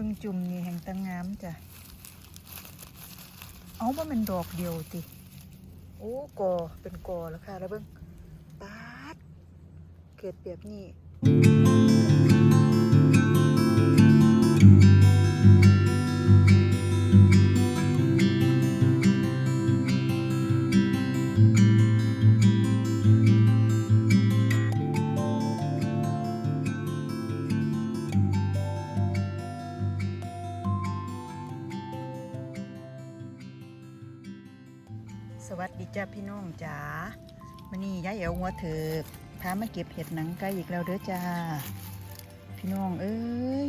บึงจุ่มนี่แห่งตะงามจ้ะ เอาว่ามันดอกเดียวติ โอ้กอเป็นกอแล้วค่ะ แล้วเบิ้งปาด เกิดแบบนี้ จ้าพี่น้องจ๋ามันนี่ยายเอวหัวถิกพามาเก็บเห็ดหนังไก่อีกแล้วเด้อจ้า พี่น้องเอ้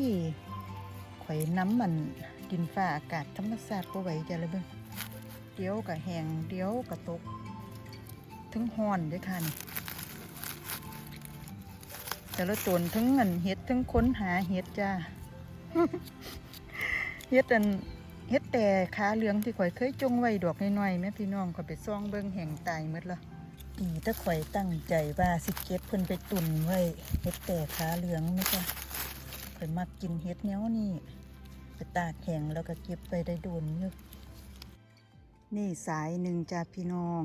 ยข่อยน้ำมันดินฟ้าอากาศธรรมชาติบ่ไหวจ้ะเลยเบิ่งเดี๋ยวก็แหงเดี๋ยวก็ตก ทั้งหอนเด้วยค่ะนี่แต่ละตนทั้งเงินเห็ดทั้งค้นหาเห็ดจ้าเห็ดอัน เฮ็ดแต่ขาเหลืองที่ข่อยเคยจงไว้ดอกน้อยๆแม่พี่น้องข่อยไปซ่องเบิ่งแห่งตายหมดละอีถ้าข่อยตั้งใจว่าสิเก็บเพิ่นไปตุนไว้เฮ็ดแต่ขาเหลืองไหมจ้ะข่อยมักกินเฮ็ดแนวนี้ไปตากแห้งแล้วก็เก็บไปได้โดนอยู่นี่สายหนึ่งจ้าพี่น้อง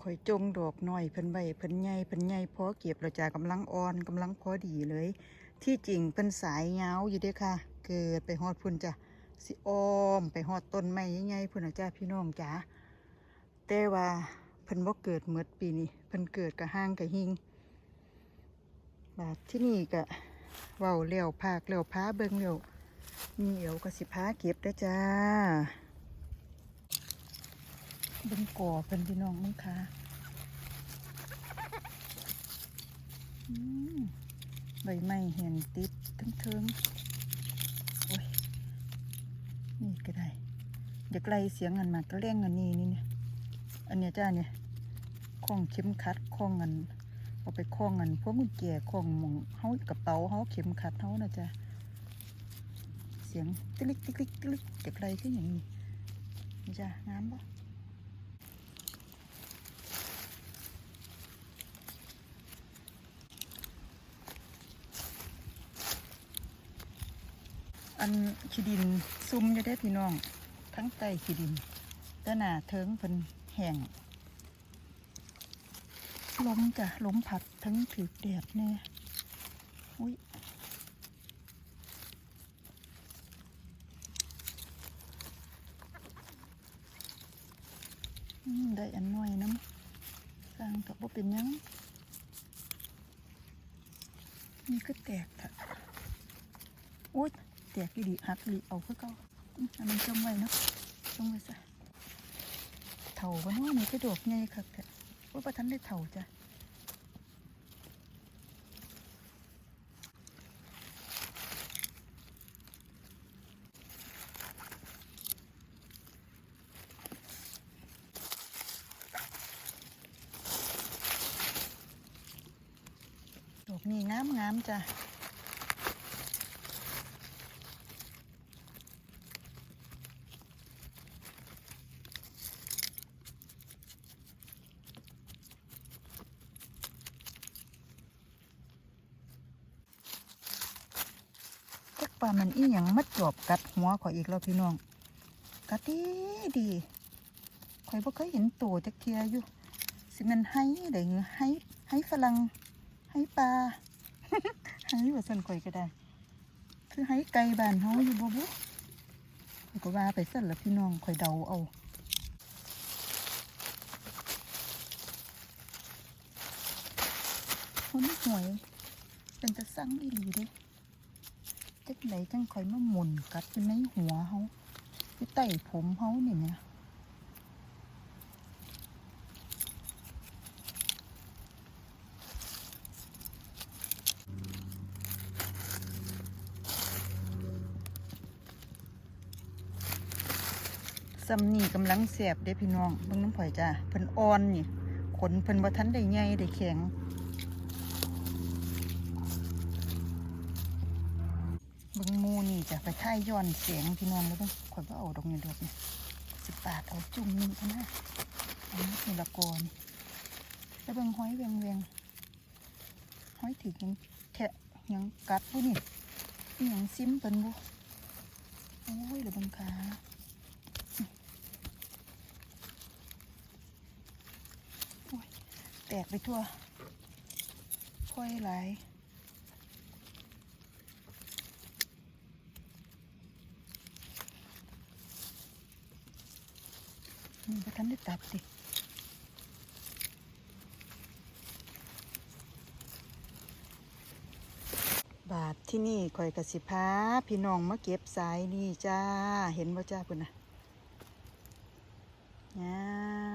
ข่อยจงดอกน้อยเพิ่นไว้เพิ่นใหญ่เพิ่นใหญ่พอเก็บแล้วจ้ากำลังอ่อนกำลังพอดีเลย ที่จริงเป็นสายยาวอยู่เด้ค่ะ เกิดไปฮอดพุ่นจ้ะ สิออมไปหอดต้นไม้ใหญ่ๆพุ่นนะจ้าพี่น้องจ๋าแต่ว่าเพิ่นบ่เกิดเมื่อปีนี้เพิ่นเกิดกับห้างกับหิงบาดที่นี่ก็เว้าเลี้ยวภาคเลี้ยวพาเบิ่งเลี้ยวมีเอวก็สิพาเก็บได้จ้าเบิ่งก่อเพิ่นพี่น้องมึงค่ะอืมใบไม้เห็นติดเทิงๆโอ้ย นี่ ก็ได้เดี๋ยวไกลเสียงเงินมากก็เร่งเงินนี่นี่เนี่ยอันเนี้ยจ้าเนี่ยคล้องเข็มขัดคล้องเงินเอาไปคล้องเงินพวกมึงแก่คล้องหมองเฮากระเป๋าเฮาเข็มขัดเฮานะจ้ะเสียงติ๊กลิกติ๊กติ๊กลิกเดี๋ยวไกลขึ้นอย่างนี้นี่จ้างามปะ อันขี้ดินซุ่มจะได้พี่น้อง ทั้งใต้ขี้ดินแต่หน้าเทิงเป็นแห้งล้มจ้ะล้มพัดทั้งถือแดดแน่อุ้ยได้อันน้อยน้ำสร้างกับว่าเป็นยังนี่ก็แตกค่ะโอ๊ย แตกอีดีหักดีเอาเพื่อก่าอืมอันนี้จงไว้เนาะจงไว้ซะเถ่าวันนี้นี่ก็ดอกใหญ่ครับแต่ว่าประทันได้เถาจ้ะดอกนี้งามงามๆจ้ะ จักปลามัน อีหยังมัดจอบกัดหัวข่อยอีกแล้วพี่น้องกัดดีดีข่อยบ่เคยเห็นตัวจักเทียอยู่สิมันไห้ได้เงือไห้ไห้ฝรั่งไห้ปลาไห้ว่าซั่นข่อยก็ได้ คือไห้ไก่บ้านเฮาอยู่บ่บุข่อยก็ว่าไปซั่นละพี่น้องข่อยเดาเอาคนหวยเป็นตะสั่งอีหลีเด้ จักไหนจังคอยมาหมุนกัดอยู่ในหัวเขาอยู่ใต้ผมเขานี่เนี่ยซัมนี่กำลังเสียบเด้พี่น้องเบิ่งน้ำผอยจ้าเพิ่นอ่อนนี่ขนเพิ่นบ่ทันได้ใหญ่ได้แข็ง เบิ่งหมูนี่ จะไปท่ายย้อนเสียงพี่น้องแล้วต้องข่อยว่าเอาดอกนี้ดอกนี่สิบบาทเอาจุ่มนี่ก็นะอันนี้คือละกอนแล้วเบิ่งห้อยเวียงเวียงห้อยถือยังแทะยังกัดผู้นี่อย่างซิมเป็นบุโอ้ยเหลือบังขาโอ้ยแตกไปทั่วค่อยไหล นี่ประทันได้ตัดดิบาทที่นี่ข่อยกระสิพาพี่น้องมาเก็บสายนี่จ้า เห็นบ่จ้าปุ่นนะง้า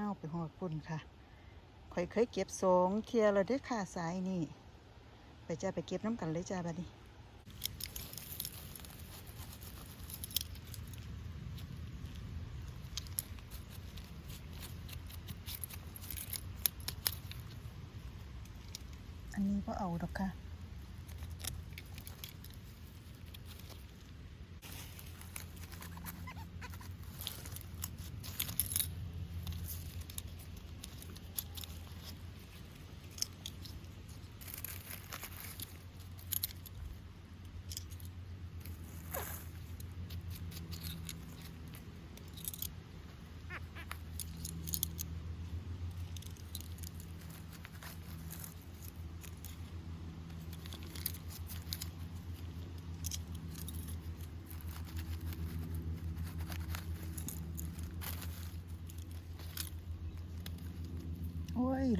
วไปหอดปุ่นค่ะข่อยเคยเก็บสองเทียแล้วเด้อค่ะสายนี่ ไปจ้าไปเก็บน้ำกันเลยจ้าบัดนี้ อันนี้ก็เอาดอกค่ะ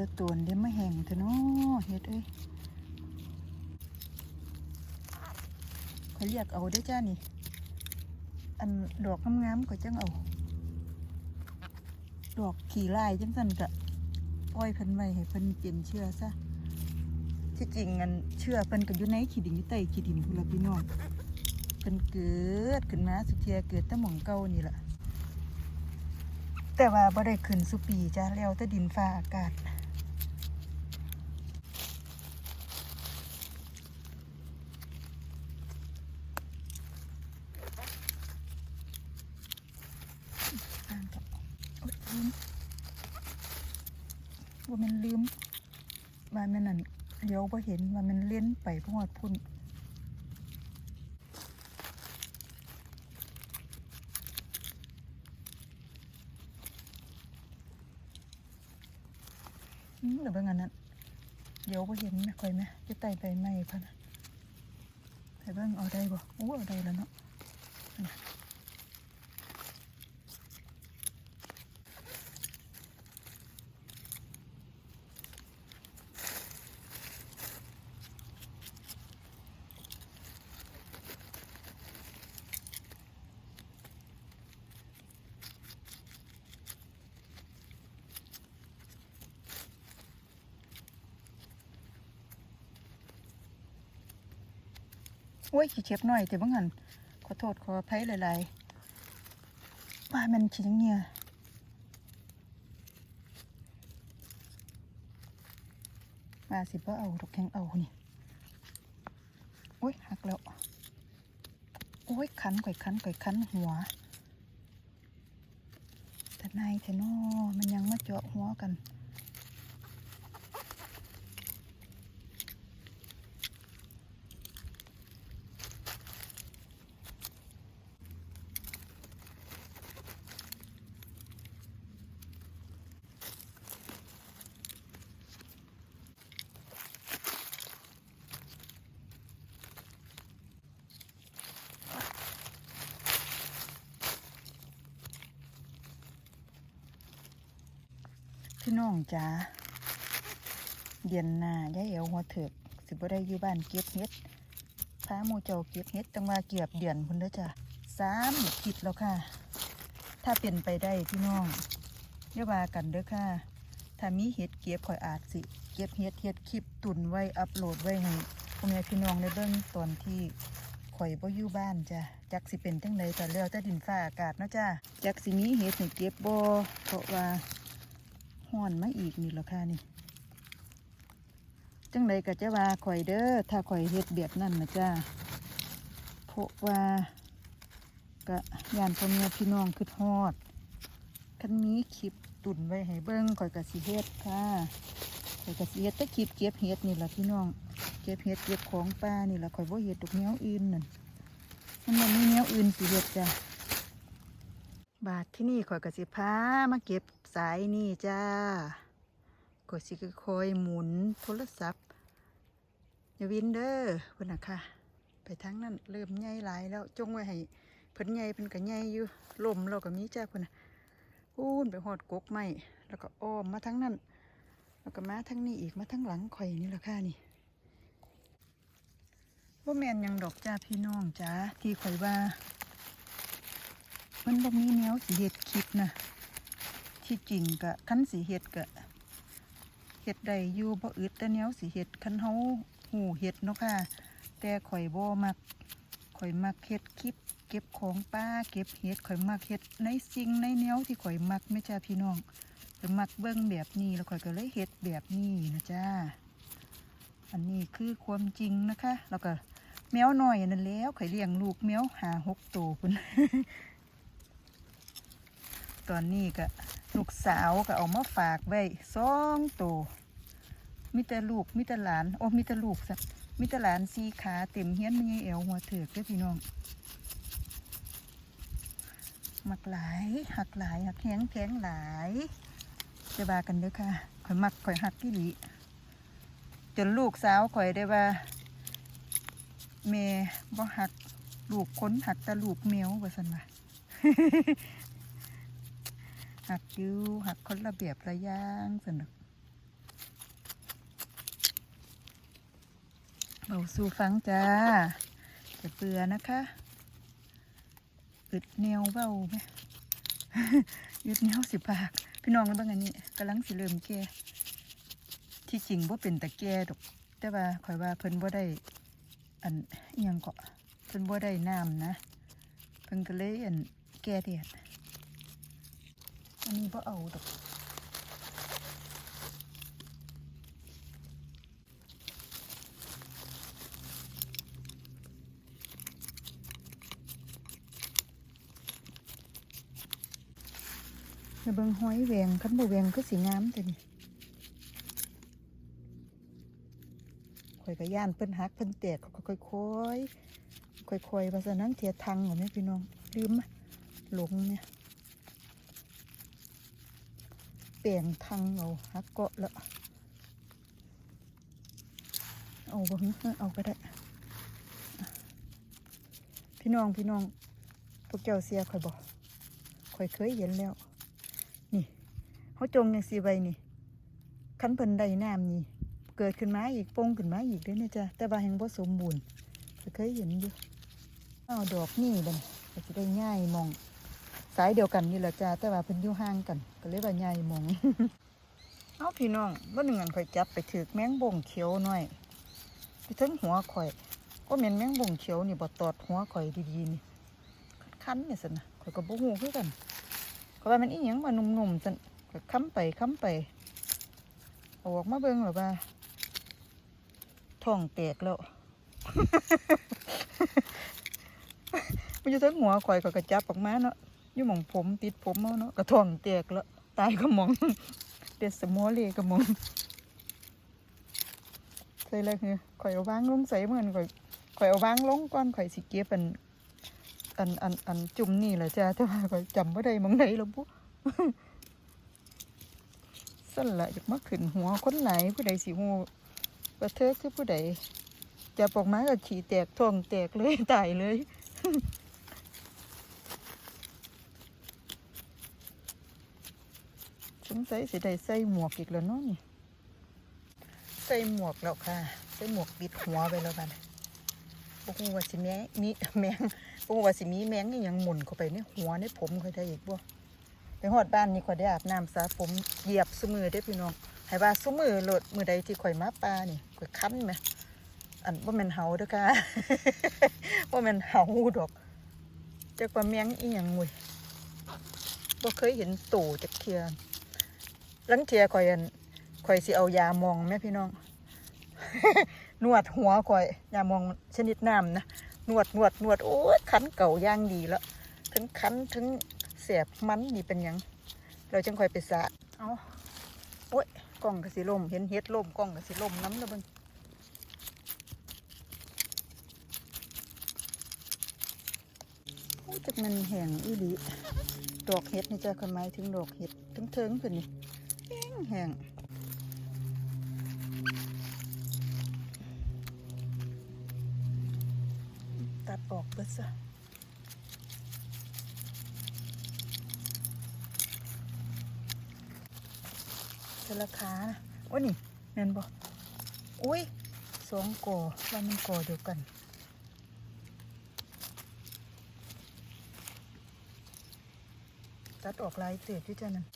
ล้วตัวเดี๋ยวมาแห้งเถอะเนาะเฮ็ดเอ้ยเขาเรียกเอาได้จ้านี่ อันดอกงามๆก็จังเอา ดอกขี่ลายจังสันกะปล่อยเพิ่นไว้ให้เพิ่นเป็นเชื่อซะที่จริงอันเชื่อเพิ่นก็อยู่ในขี้ดินอยู่ใต้ขี้ดินพุ่นละพี่น้องเพิ่นเกิดขึ้นมาสุเทียเกิดแต่หม่องเก่านี่แหละแต่ว่าบ่ได้ขึ้นสุปีจ้าแล้วแต่ดินฟ้าอากาศ อ่านกับโอ๊ยลืมว่ามันลืมว่ามันนั่นเลี้ยวบ่เห็นว่ามัน หอดพุ่นอืมเดี๋ยวเบิ่งานนั้นเดี๋ยวพอเห็นไม่ค่อยไหมจะไต่ไปไหมพะนะไปเบิ่งเอาได้บ่โอ้เอาได้แล้วเนาะ โอ้ยขี้เจ็บหน่อยแต่บางหันขอโทษขออภัยหลายๆว่ามันชิ้นเงี้ยมาสิบ่เอาดอกแข็งเอานี่โอ้ยหักแล้วโอ้ยคันก่อยคันก่อยคันหัวแต่นายเทนอมันยังมาเจาะหัวกัน จ๋าเดือนหน้ายายเอวหัวเถิกสิบ่ได้อยู่บ้านเก็บเฮ็ดพาหมูเจ้าเก็บเฮ็ดตั้งมาเกือบเดือนพุ่นเด้อจ้ะสามคิดแล้วค่ะ ถ้าเป็นไปได้พี่น้องอย่าว่ากันเด้อค่ะ ถ้ามีเฮ็ดเก็บข่อยอาจสิ เก็บเฮ็ดเฮ็ดคลิปตุนไว้อัปโหลดไว้ให้พ่อแม่พี่น้องได้เบิ่งตอนที่ข่อยบ่อยู่บ้านจ้ะจักสิเป็นจังไดก็แล้วแต่ดินฟ้าอากาศเนาะจ้ะจักสิมีเฮ็ดให้เก็บบ่เพราะว่า ห้อนมาอีกนี่หละค่ะนี่ จังใดก็จะว่าข่อยเด้อถ้าข่อยเฮ็ดแบบนั้นนะจ้าเพราะว่าก็ยานพ่อแม่พี่น้องคือฮอดคันมีคลิปตุนไว้ให้เบิ่งข่อยก็สิเฮ็ดค่ะข่อยก็สิเฮ็ดแต่คลิปเก็บเฮ็ดนี่แหละพี่น้อง เก็บเฮ็ดเก็บของป่านี่แหละข่อยบ่เฮ็ดดอกแนวอื่นนั่นมันบ่มีแนวอื่นสิเฮ็ดจ้ะบาทที่นี่ข่อยก็สิพามาเก็บ สายนี่จ้าก็สิคอยหมุนโทรศัพท์อย่าวินเด้อเพิ่นน่ะค่ะ ไปทางนั้นเริ่มใหญ่หลายแล้วจงไว้ให้เพิ่นใหญ่เพิ่นก็ใหญ่อยู่ลมเราก็มีจ้าเพิ่นน่ะพูนไปหอดกกไม้แล้วก็อ้อมมาทางนั้น แล้วก็มาทางนี้อีกมาทางหลังข่อยนี่แหละค่ะนี่ว่าแมนยังดอกจ้าพี่น้องจ้าที่ข่อยว่า มันบ่มีแนวสีเห็ดคลิปนะ ที่จริงกะคันสีเห็ดกะเห็ดใดอยู่บ่อึดแต่แนวสีเห็ดคันเฮาหูเห็ดเนาะค่ะ แต่ข่อยบ่มักข่อยมักเห็ดคลิป เก็บของป้าเก็บเห็ดข่อยมักเห็ดในสิ่งในแนวที่ข่อยมักไม่จ้าพี่น้องข่อยมักเบิ้งแบบนี้แล้วข่อยก็เลยเฮ็ดแบบนี้นะจ้าอันนี้คือความจริงนะคะ แล้วก็แมวหน้อยนั่นแล้วข่อยเลี้ยงลูกแมวหาหกตัวพุ่น ตอนนี้ก็ลูกสาวก็เอามาฝากไว้สองตัวมีแต่ลูกมีแต่หลานโอ้มีแต่ลูกสักมีแต่หลานสีขาเต็มเฮี้ยนไม่ใช่เอวหัวเถือกเด้อพี่น้องมักหลายหักหลายหักแข็งแข็งหลายจะบากันเด้อค่ะข่อยมักข่อยหักที่หลีจนลูกสาวข่อยได้ว่าแม่บ่หักลูกค้นหักแต่ลูกแมวว่าสันว่า หักอยู่หักคนละเบียบละย่างสนุกเบาสู่ฟังจ้าจะเบื่อนะคะอึดแนวเบาไหมยึดแนวสิปาก พี่น้องแล้วบางอันนี้กำลังสิเริ่มแก่ที่จริงว่าเป็นแต่แก่ดอก แต่ว่าข่อยว่าเพิ่นบ่ได้ อันอิหยังเกาะเพิ่นบ่ได้น้ำนะ เพิ่นก็เลยอันแก่เดียด อันนี้บ่เอาดอกเบิ่งห้อยแหวงคันบ่แหวงก็สิงามแต่นี่ข่อยก็ย่านเพิ่นหักเพิ่นแตกเขาก็ค่อยๆค่อยๆว่าซะนั้นเทียทังเหรอแม่พี่น้องลืมหลงเนี่ย เปลี่ยนทังเอาหักเกาะแล้วเอาบ่ฮึเอาก็ได้ พี่น้องพี่น้องพวกเจ้าเสียข่อยบอกข่อยเคยเห็นแล้ว นี่เขาจงย่างสีใบนี่คันเพิ่นได้น้ำนี่เกิดขึ้นมาอีกปงขึ้นมาอีกด้วยนะจ๊ะแต่ว่าแห่งบ่สมบูรณ์เคยเห็นอยู่อ้าดอกนี่บัดนจะได้ง่ายมองายเดียวกันนี่แหละจ้าแต่ว่าเพิ่นอยู่ห่างกัน ก็เลยว่าง่ายมองเอาพี่น้องว่าหนึ่งอันข่อยจับไปถือแมงบ่งเขียวหน่อยไปถึงหัวข่อย ก็เหม็นแมงบ่งเขียวนี่บ่ตอดหัวข่อยดีๆนี่คันๆเนี่ยสินะข่อยก็บ่ฮู้คือกันก็ว่ามันอีหยังมาหนุ่มๆซั่นก็ค้ำไปค้ำไปออกมาเบิ่งหรอว่าท้องแตกแล้วมันอยู่ทั้งหัวข่อยก็กระจับออกมาเนาะ อยู่หมองผมติดผมเอาเนาะกระท้องแตกแล้วตายก็มองเด็ดสมอเลยก็มองใส่เลยคือข่อยเอาวางลงใส่เหมือนข่อยข่อยเอาวางลงก่อนข่อยสิเก็บอันอันอันอันจุ่มนี่แหละจ้าแต่ว่าข่อยจำไม่ได้มองไหนแล้วปุ๊สั่นละอยากมาขึ้นหัวคนไหนผู้ใดสิหูว่าเธอคือผู้ใดจะปอกไม้ก็ขี่แตกท้องแตกเลยตายเลย สงสัยสิได้ใส่หมวกอีกแล้วเนาะนี่ใส่หมวกแล้วค่ะ ใส่หมวกปิดหัวไปแล้วกันพวกว่าสิแมงมีแมงพวกว่าสิมีแมงนี่ยังหมุนเข้าไปในหัวในผมเขาได้อีกบ่ไปหอดบ้านนี่ข่อยได้อาบน้ำสระผมเหยียบซุมือได้พี่น้องให้ว่าซุมือโหลดมือใดที่ข่อยมาปลานี่ข่อยคั้นไหมอันว่ามันเห่าด้อค่ะว่ามันเห่าดอกจากว่าแมงอีหยังงุยบ่เคยเห็นตู่จากเทีย ลังเทียข่อยอันข่อยสิเอายามองแม่พี่น้อง นวดหัวข่อย ยามองชนิดน้ำนะนวดนวดนวดโอ้ยคันเก่าย่างดีแล้วถึงคันถึงเสียบมันนี่เป็นยัง เราจังค่อยไปสะเอาโอ้ยกล้องกระสีลมเห็นเฮ็ดลมกล้องกระสีลมน้ำล้วเบิ่งอ้จักมันแห้งอีหลีดอกเห็ดนี่จะคนหมายถึงดอกเห็ดถึงเทิงๆเพิ่นนี่ แห้งตัดออกเบิดซะเสละขานะโอ้นี่แม่นบ่อุ้ยสองกอว่ามันกอเดียวกันตัดออกลายเติบที่เจ้ะนั่น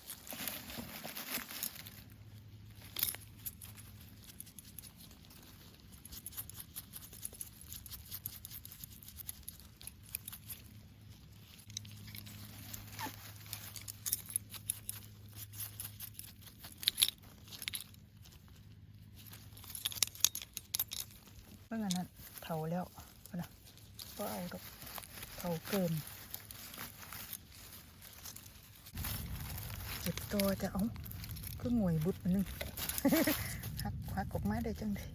เมื่องนั้นเถาแล้วนะก็เอาดอกเถาเกินเจ็บตัวจะเอาก็งวยบุดมันนึงหักหักออกมาได้จังเลย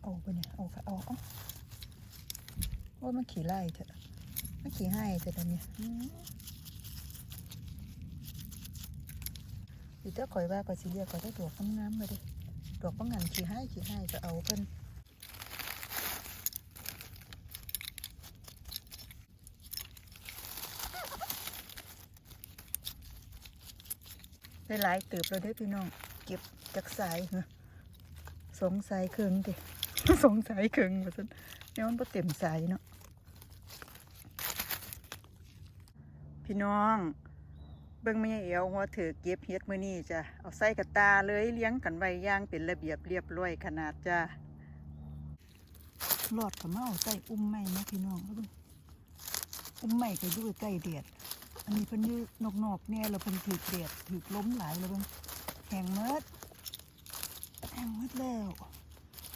เอาไปเนี่ยเอาค่ะเอาเอาว่ามันขี่ไล่เถอะ ขี่ให้เถอะตอนนี้อีเจ้าข่อยว่าก็สิเรียกก็ได้ดอกงามๆมาดิดอกปังงันขี่ให้ขี่ให้ก็เอาเพิ่นได้หลายติบแล้วเด้พี่น้อง เก็บจากสายเสองสายเครึ่งดิสองสายเครึ่งว่าซั่นเนี่ยมันบ่เต็มสายเนาะ พี่น้อง เบิ่งไม่เอวหัวถือเก็บเฮ็ดมือนี้จ้ะเอาใส่กระตาเลยเลี้ยงกันไว้ย่างเป็นระเบียบเรียบร้อยขนาดจ้ะหลอดกับมาเอาใส่อุ้มไม้นะพี่น้องก็อุ้มไม้ก็อยู่ใกล้แดดอันนี้เพิ่นอยู่นอกๆแน่แล้วเพิ่นถูกแดดถูกล้มหลายแล้วเบิ่งแห้งเมดแหงเมดแล้ว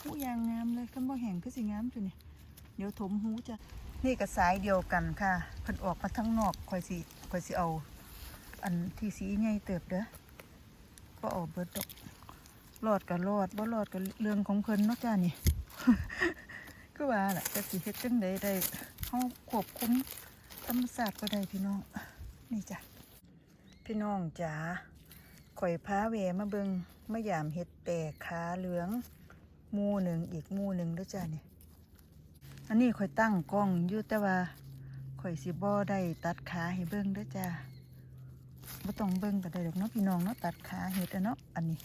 หู้ยางงามเลยคันบ่แหงคือสิงามจุนี่ยเดี๋ยวถมหูจ้ะ นี่ก็สายเดียวกันค่ะเพิ่นออกมาทางนอกคอยสิคอยสิเอา อันที่สีใหญ่เติบเด้อก็ออกเบิดดอกรอดก็รอดบ่รอดก็เรื่องของเพิ่นเนาะจ้านี่ก็ว่าแหละจะสิเฮ็ดจังใดได้เฮาควบคุมธรรมชาติก็ได้พี่น้องนี่จ้ะพี่น้องจ๋าข่อยพาแวมาเบิงมายามเฮ็ดแปะขาเหลืองหมู่หนึ่งอีกหมู่หนึ่งด้วยจ้านี่ อันนี้ข่อยตั้งกล้องอยู่แต่ว่าข่อยสิบ่ได้ตัดขาให้เบิ่งเด้อจ้าบ่ต้องเบิ่งก็ได้ดอกเนาะพี่น้องเนาะตัดขาเห็ดอะเนาะอันนี้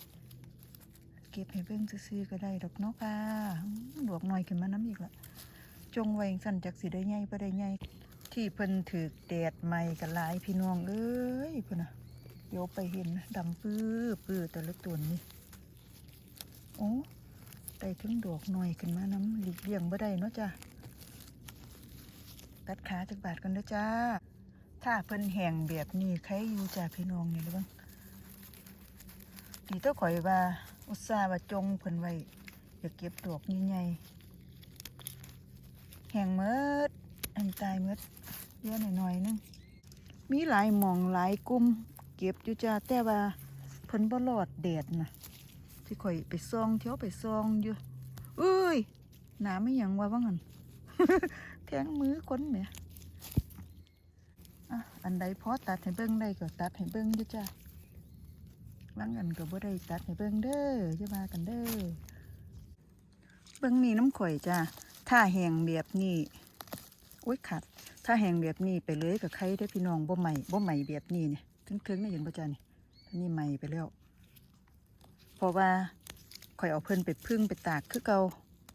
เก็บให้เบิ่งซื่อๆก็ได้ดอกเนาะค่ะอืมดอกน้อยขึ้นมาน้ำอีกละจงไว้สั่นจักสิได้ใหญ่บ่ได้ใหญ่ที่เพิ่นถือแดดใหม่ก็หลายพี่น้องเอ้ยพุ่นน่ะเดี๋ยวไปเห็นดำปื้อปื้อแต่ละตัวนี่โอ้ได้ถึงดอกน้อยขึ้นมาน้ำหลีกเลี่ยงบ่ได้เนาะจ้ะ ตัดขาจากบาทกันด้อจ้า ถ้าเพิ่นแห้งแบบนี้ใครอยู่จ่าพี่น้องนี่หรือบ้างดีเต้าข่อยว่า อุตส่าห์ว่าจงเพิ่นไว้อย่าเก็บดอกใหญ่ๆแห้งเมดอันตายเมดเยอะหน่อยๆนึงมีหลายหมองหลายกลุ่มเก็บอยู่จ้าแต่ว่าเพิ่นบ่รอดแดดนะที่ข่อยไปซองเที่ยวไปซองอยู่เอ้ยหนาไม่หยังว่าว่างั้น แทงมือคนเนี่ยอันใดพอตัดให้เบิ้งได้ก็ตัดให้เบิ้งอยู่จ้ะบางอันก็บ่ได้ตัดให้เบิ้งเด้อจะมากันเด้อ เบิ้งนี่น้ำข่อยจ้ะถ้าแหงแบบนี้อุ้ยขัด ถ้าแหงแบบนี้ไปเลยกับใครได้พี่น้องบ่ใหม่บ่ใหม่แบบนี้เนี่ยถึงๆนี่เห็นบ่จ้ะนี่นนี้ใหม่ไปแล้ว เพราะว่าข่อยเอาเพิ่นไปพึ่งไปตากคือเก่า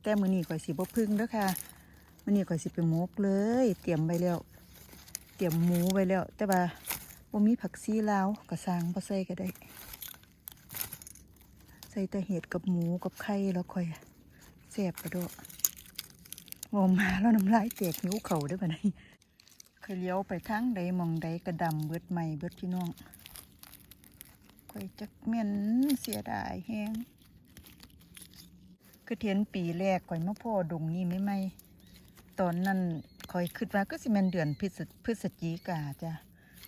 แต่มือนี้ข่อยสิบ่พึ่งเด้อค่ะ มื้อนี้ข่อยสิไปหมกเลย เตรียมไว้แล้ว เตรียมหมูไว้แล้ว แต่ว่าบ่มีผักซีลาวกระสร้างบ่ใส่ก็ได้ ใส่แต่เห็ดกับหมูกับไข่แล้วค่อยแซ่บกระโดดวอมาแล้วน้ำลายแตกนิ้วเข่าได้อบ่ไดนี้เคยเลี้ยวไปทางใดมองใดกระดำเบิดใหม่เบิดพี่น้องค่อยจักแม่นเสียดายแฮงคือเทียนปีแรกข่อยมาพ่อดงนี่ไม่ไหม ตอนนั้นคอยคิดว่าก็สิแมนเดือนพฤศพฤศจิกาจ้ะ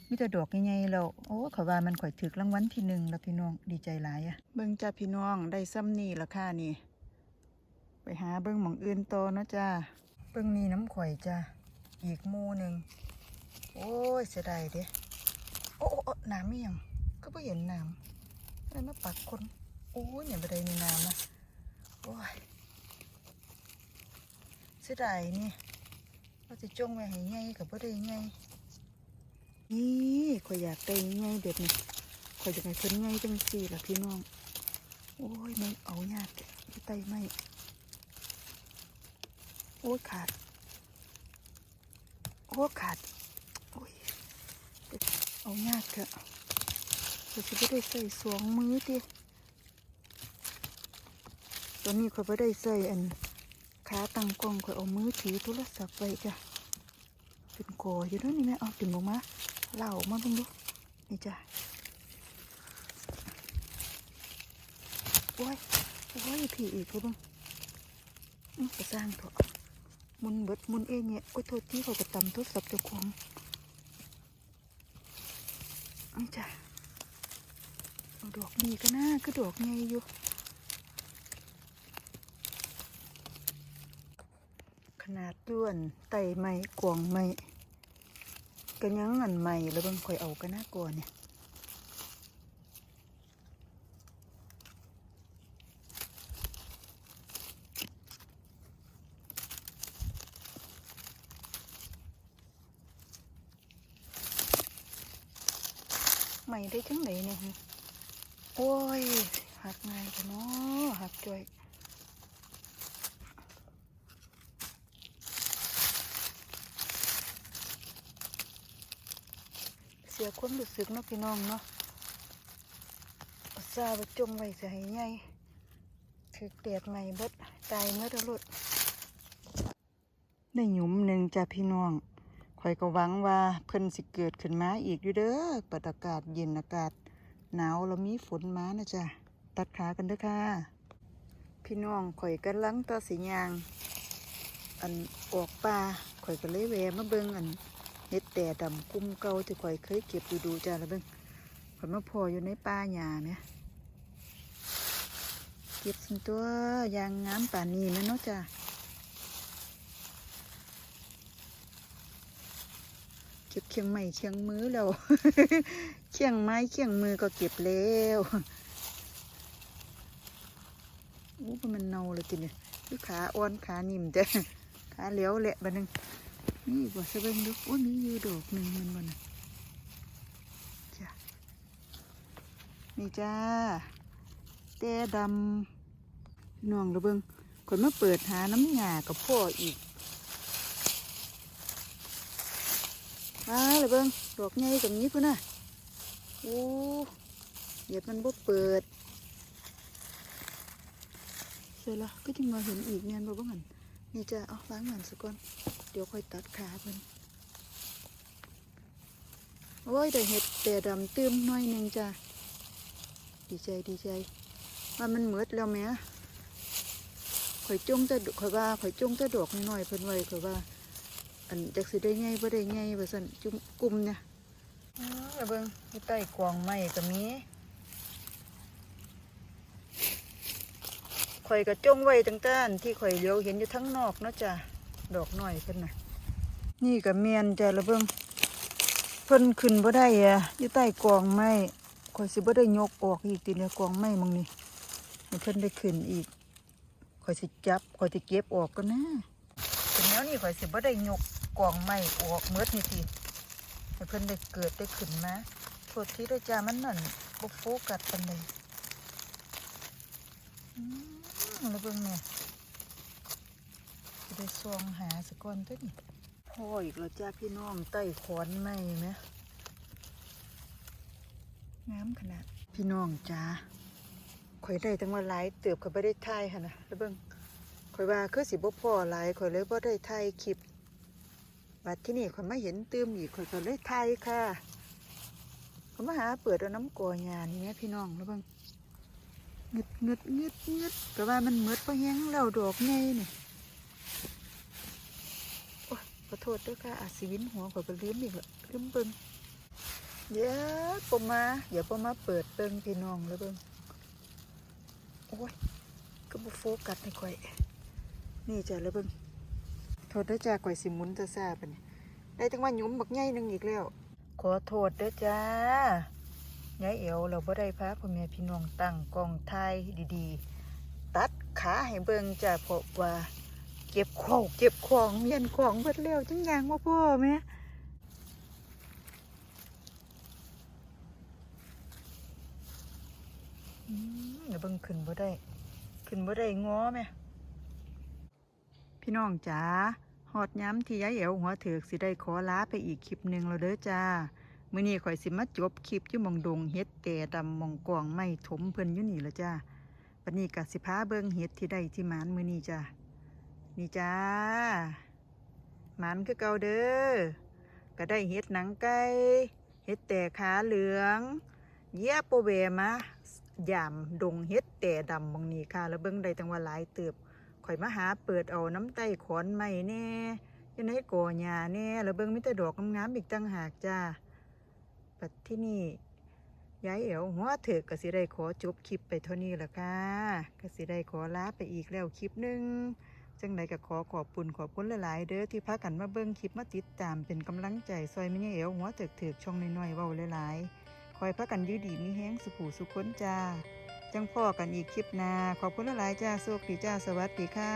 มีแต่ดอกใหญ่ๆแล้วโอ้เขาว่ามันข่อยถึกรางวัลที่หนึ่งแล้วพี่น้องดีใจหลายอะเบิ่งจ้าพี่น้องได้ซ้ำนี่ละค่ะนี่ ไปหาเบิ่งหม่องอื่นต่อเนาะจ้าเบิ่งนี่น้ำข่อยจ้าอีกหมู่หนึ่งโอ้ยเสียดายเด้โอ้โอ้โอ้น้ำมีหยังก็บ่เห็นน้ำอะไรมาปักคนโอ้ยเนี่ยบ่ได้มีน้ำอะโอ้ยเสียดายนี่ว่าจะจ้องไว้ให้ใหญ่ก็บ่ได้ใหญ่นี่ข่อยอยากได้ไงแบบนี้ข่อยจะให้เพิ่นไงจังสี่ล่ะพี่น้อง โอ้ยไม่เอายากพี่ไตไม่โอ้ยขาด โอ้ขาด โอ้ยเอายากเถอะเราจะไม่ได้ใส่สองมือดิตอนนี้ข่อยไม่ได้ใส่อัน ขาตั้งกล้องข่อยเอามือถือโทรศัพท์ไว้จ้ะเป็นโกอยู่ด้วยนี่แม่เอาดึงออกมาเล่าออกมาเบ้างดูนี่จ้ะโอ้ยโอ้ยผีอีกเขาบ้างอื้อไปสร้างเถอะมุนเบิดมุนเอเนี่ยโอ้ยโทษที่เขาไปตำโทรศัพท์เจ้าของนี่จ้ะดอกดีกันนะคือดอกไงอยู่ นาดด้วนไต่ไม้กวางไม้ก็ยังอันใหม่แล้วบิ่งคอยเอากันน่ากลัวเนี่ยใหม่ได้จังไหนเนี่ยโอ้ย หักไงกันเนาะหักจ่อย ยความรู้สึกเนาะพี่น้องเนาะซาไปจมไว้เสียให้ใหญ่ถือเตียดใหม่เบิดตายเมื่อตลอดได้หยุมหนึ่งจ้ะพี่น้องข่อยก็หวังว่าเพิ่นสิเกิดขึ้นมาอีกอยู่เด้อเปิดอากาศเย็นอากาศ หนาวแล้วมีฝนมานะจ๊ะตัดขากันเด้อค่ะ พี่น้องข่อยกำลังต่อสียาง อันออกป่าข่อยก็เลยแวมาเบิ่งอัน เฮ็ดแต่ดำกุ้มเก่าที่ข่อยเคยเก็บดูดูจ้าแล้วเบิ่งข่อยมาพออยู่ในป่าหญ้าเนี่ยเก็บสันตัวยางงามป่านนี้แม่นเนาะจ้าเก็บเคียงไม้เคียงมือแล้วเคียงไม้เคียงมือก็เก็บแล้วอู้มันเน่าเลยทีเนี่ยคือขาอ่อนขานิ่มจ้ะขาเหลียวแหละบัดนึง นี่บ่สะเบิงดูโอ้ยมีอยู่ดอกหนึ่งมันบ่นะจ้ะนี่จ้าแต่ดำน้องระเบิงคนมาเปิดหาน้ำหยากับพ่ออีกมาระเบิงดอกใหญ่กับนี้พุ่นน่ะโอ้เหยียบมันบ่เปิดเสร็จแล้วก็จึงมาเห็นอีกเนี่ยบ่บ้างหัน นี่จ้าเอาล้างหมันสักก่อน เดี๋ยวค่อยตัดขาเพิ่นโอ้ยได้เห็ดแต่ดำตื้มหน้อยหนึงจ้ะดีใจดีใจ ว่ามันเหมือดแล้วแหม่ข่อยจงแต่ข่อยว่าข่อยจงแต่ดอกน้อยๆเพิ่นไว้ข่อยว่า อันจักสิได้ใหญ่บ่ได้ใหญ่ว่าซั่นจุ่มกลุ่มเนี่ยอ้าวเบิ่งอยู่ใต้กวางไม้ก็มี ข่อยก็จงไว้ตั้งแต่ที่ข่อยเลี้ยวเห็นอยู่ทั้งนอกเนาะจ้ะดอกหน่อยเพิ่นน่ะ นี่ก็เมียนจ้ะละเบิ่งเพิ่นขึ้นบ่ได้อะอยู่ใต้กองไม้ข่อยสิบ่ได้ยกออกอีกติเนี่ยกองไม้มองนี้ให้เพิ่นได้ขึ้นอีกข่อยสิจับข่อยสิเก็บออกก็นะเป็นแนวนี้ข่อยสิบ่ได้ยกกองไม้ออกเมดนี่ติให้เพิ่นได้เกิดได้ขึ้นมาโทษที่ด้วยจ้ามันนั่นบ่โฟกัสปานใดอื มละเบิ่งเนี่ยจะได้ซองหาสกอนตัวนี่พ่ออีกแล้วจ้าพี่น้องใต้ขอนไม้ไหมงามขนาด พี่น้องจ้าข่อยได้ตั้งว่าหลายเติบข่อยไม่ได้ถ่ายค่ะนะแล้วเบิ่งข่อยว่าคือสิบ่พอหลายข่อยเลยบ่ได้ถ่ายคลิปบัดที่นี่ข่อยมาเห็นตืมอีกข่อยก็เลยถ่ายค่ะข่อยมาหาเปิดเอาน้ำกอยานี่แหมพี่น้องแล้วเบิ่ง เงึดเงึดเงึดเงึดก็ว่ามันเมือดพอแห้งแล้วดอกไงนี่โอ้ยขอโทษด้วยค่ะอาจสิวินหัวขอยก็ลืมอีกละลืมเบิ่งเดี๋ยวปมมาเดี๋ยวปมมาเปิดเบิ่งพี่น้องเลยเบิ่งโอ้ยก็บ่โฟกัสให้ข่อย นี่จ้ะเลยเบิ่งโทษด้อจ้าข่อยสิหมุนตะซ่าปะนี่ได้จังว่าหยุมบักใหญ่หนึงอีกแล้ว ขอโทษด้อจ้า ยายเอ๋วเราบ่ได้พาพ่อแม่พี่น้องตั้งกองถ่ายดีๆ ตัดขาให้เบิ่งจ้ะเพราะว่า เก็บของเก็บของเมียนของเบิดแล้วจังยังว่าพ่อแม่เดี๋ยวเบิ่งขึ้นบ่ได้ ขึ้นบ่ได้ง้อแม่พี่น้องจ๋าฮอดย้ำที่ยายเอ๋วหัวเถือกสิได้ขอลาไปอีกคลิปหนึ่งแล้วเด้อจ้า มื้อนี้ข่อยสิมาจบคลิปอยู่มองดงเฮ็ดแต่ดำมองกวางไม่ถมเพิ่นอยู่นี่ละจ้าวันนี้ก็สิพาเบิ่งเฮ็ดที่ได้ที่มานมื้อนี้จ้านี่จ้ามันคือเก่าเด้อก็ได้เห็ดหนังไก่เห็ดแต่ขาเหลือง เยี่ยโปเวมายามดงเห็ดแต่ดำบางนี้ค่ะ แล้วเบิ้งได้ตั้งว่าหลายเติบข่อยมาหาเปิดเอาน้ำไต้ขอนไม้แน่ยังไงก่อหญ้าแน่แล้วเบิ้งมีแต่ดอกงามๆอีกตั้งหากจ้า ปัดที่นี่ยายเอ๋วหัวเถือกกสิได้ขอจบคลิปไปเท่านี้ละค่ะกสิได้ขอลาไปอีกแล้วคลิปหนึ่งจังใดก็ขอขอบคุณขอบคุณหลายๆ เด้อที่พากันมาเบิ่งคลิปมาติดตามเป็นกำลังใจซอยไม่ใช่เอวหัวเถือกๆช่องน้อยๆเว้าหลายๆคอยพากันยืดดีมีแห้งสุขูสุขคนจ้า จังพ่อกันอีกคลิปหน้าขอบคุณหลายๆจ้าโชคดีจ้าสวัสดีค่ะ